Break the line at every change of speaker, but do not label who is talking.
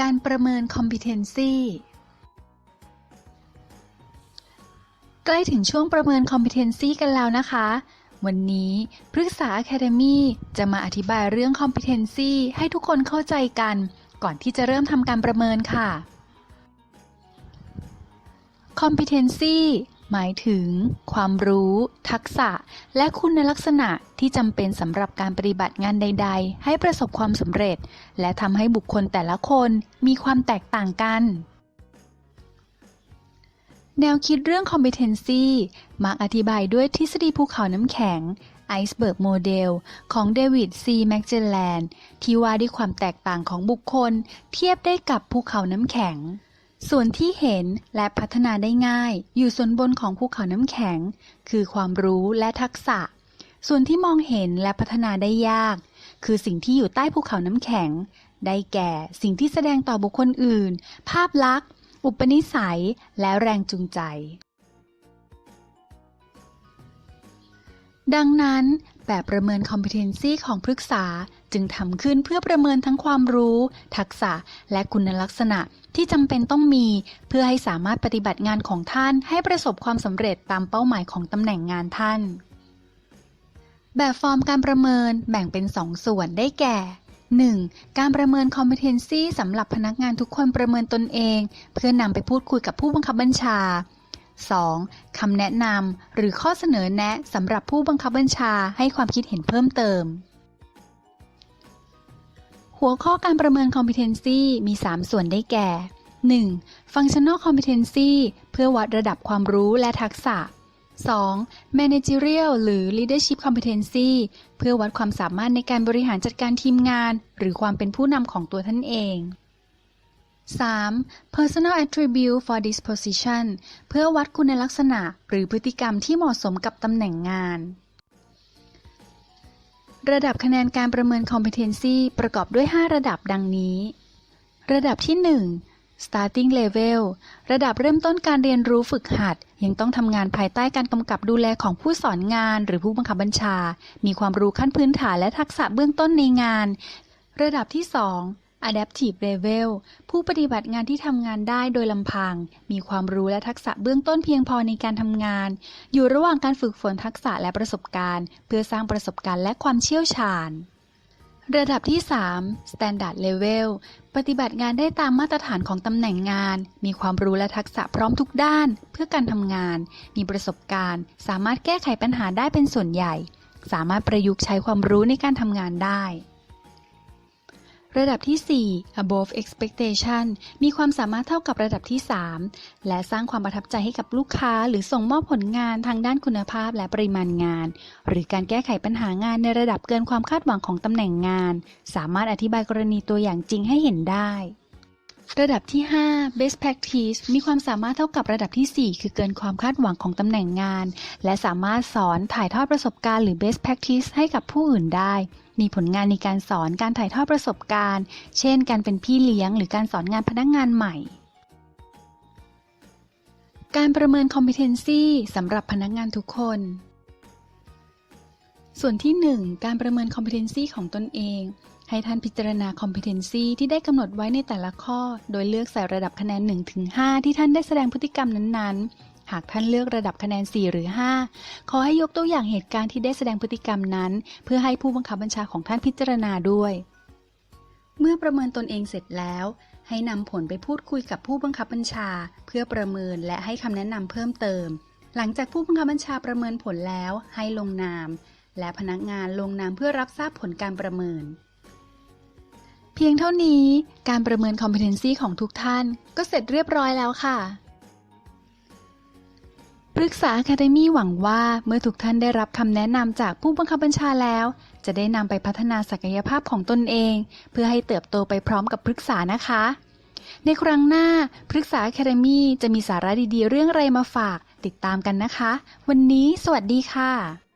การประเมิน competency ใกล้ถึงช่วงประเมิน competency กันแล้วนะคะ วันนี้พฤกษา Academy จะมาอธิบายเรื่อง competency ให้ทุกคนเข้าใจกัน ก่อนที่จะเริ่มทำการประเมินค่ะ competency หมายถึง ความรู้ ทักษะ และคุณลักษณะที่จำเป็นสำหรับการปฏิบัติงานใด ๆ ให้ประสบความสำเร็จ และทำให้บุคคลแต่ละคนมีความแตกต่างกัน แนวคิดเรื่อง competency มักอธิบายด้วยทฤษฎีภูเขาน้ำแข็ง Iceberg Model ของเดวิดซีแม c เจลแลนที่ว่าด้วยความแตกต่างของบุคคล เทียบได้กับภูเขาน้ำแข็ง ส่วนที่เห็นและพัฒนาได้ง่าย อยู่ส่วนบนของภูเขาน้ำแข็ง คือความรู้และทักษะ ส่วนที่มองเห็นและพัฒนาได้ยาก คือสิ่งที่อยู่ใต้ภูเขาน้ำแข็ง ได้แก่สิ่งที่แสดงต่อบุคคลอื่น ภาพลักษณ์ อุปนิสัย และแรงจูงใจ ดังนั้นแบบประเมิน competency ของพฤกษา จึงทำขึ้นเพื่อประเมินทั้งความรู้ ทักษะและคุณลักษณะที่จำเป็นต้องมี เพื่อให้สามารถปฏิบัติงานของท่านให้ประสบความสำเร็จตามเป้าหมายของตำแหน่งงานท่าน แบบฟอร์มการประเมินแบ่งเป็น 2 ส่วนได้แก่ 1. การประเมิน competency สำหรับพนักงานทุกคนประเมินตนเอง เพื่อนำไปพูดคุยกับผู้บังคับบัญชา 2. คำแนะนำหรือข้อเสนอแนะสำหรับผู้บังคับบัญชาให้ความคิดเห็นเพิ่มเติม หัวข้อการประเมิน competency มี 3 ส่วนได้แก่ 1. functional competency เพื่อวัดระดับความรู้และทักษะ 2. managerial หรือ leadership competency เพื่อวัดความสามารถในการบริหารจัดการทีมงาน หรือความเป็นผู้นำของตัวท่านเอง 3. personal attribute for this position เพื่อวัดคุณลักษณะ หรือพฤติกรรมที่เหมาะสมกับตำแหน่งงาน ระดับคะแนนการประเมิน competency ประกอบด้วย 5 ระดับดังนี้ ระดับที่ 1 starting level ระดับเริ่มต้นการเรียนรู้ฝึกหัด ยังต้องทำงานภายใต้การกำกับดูแลของผู้สอนงาน หรือผู้บังคับบัญชา มีความรู้ขั้นพื้นฐานและทักษะเบื้องต้นในงาน ระดับที่ 2 adaptive level ผู้ปฏิบัติงานที่ทำงานได้โดยลำพัง มีความรู้และทักษะเบื้องต้นเพียงพอในการทำงาน อยู่ระหว่างการฝึกฝนทักษะและประสบการณ์ เพื่อสร้างประสบการณ์และความเชี่ยวชาญ ระดับที่ 3 Standard Level ปฏิบัติงานได้ตามมาตรฐานของตำแหน่งงาน มีความรู้และทักษะพร้อมทุกด้าน เพื่อการทำงาน มีประสบการณ์ สามารถแก้ไขปัญหาได้เป็นส่วนใหญ่ สามารถประยุกต์ใช้ความรู้ในการทำงานได้ ระดับที่ 4 above expectation มีความสามารถเท่ากับระดับที่ 3 และสร้างความประทับใจให้กับลูกค้า หรือส่งมอบผลงานทางด้านคุณภาพและปริมาณงาน หรือการแก้ไขปัญหางานในระดับเกินความคาดหวังของตำแหน่งงาน สามารถอธิบายกรณีตัวอย่างจริงให้เห็นได้ ระดับที่ 5 best practice มีความสามารถเท่ากับระดับที่ 4 คือเกินความคาดหวังของตำแหน่งงาน และสามารถสอนถ่ายทอดประสบการณ์หรือ best practice ให้กับผู้อื่นได้ มีผลงานในการสอนการถ่ายทอดประสบการณ์ เช่น การเป็นพี่เลี้ยง หรือการสอนงานพนักงานใหม่การประเมิน competency สำหรับพนักงานทุกคน ส่วนที่ 1 การประเมิน competency ของตนเอง ให้ท่านพิจารณา competency ที่ได้กำหนดไว้ในแต่ละข้อ โดยเลือกใส่ระดับคะแนน 1-5 ที่ท่านได้แสดงพฤติกรรมนั้นๆ หากท่านเลือกระดับคะแนน 4 หรือ 5 ขอให้ยกตัวอย่างเหตุการณ์ที่ได้แสดงพฤติกรรมนั้น เพื่อให้ผู้บังคับบัญชาของท่านพิจารณาด้วย เมื่อประเมินตนเองเสร็จแล้ว ให้นำผลไปพูดคุยกับผู้บังคับบัญชา เพื่อประเมินและให้คำแนะนำเพิ่มเติม หลังจากผู้บังคับบัญชาประเมินผลแล้ว ให้ลงนาม และพนักงานลงนามเพื่อรับทราบผลการประเมิน เพียงเท่านี้การประเมิน competency ของทุกท่านก็เสร็จเรียบร้อยแล้วค่ะปรึกษา Academy หวังว่าเมื่อทุกท่านได้รับคำแนะนำจากผู้บังคับบัญชาแล้ว จะได้นำไปพัฒนาศักยภาพของตนเอง เพื่อให้เติบโตไปพร้อมกับปรึกษานะคะ ในครั้งหน้าปรึกษา Academy จะมีสาระดีๆ เรื่องอะไรมาฝาก ติดตามกันนะคะ วันนี้สวัสดีค่ะ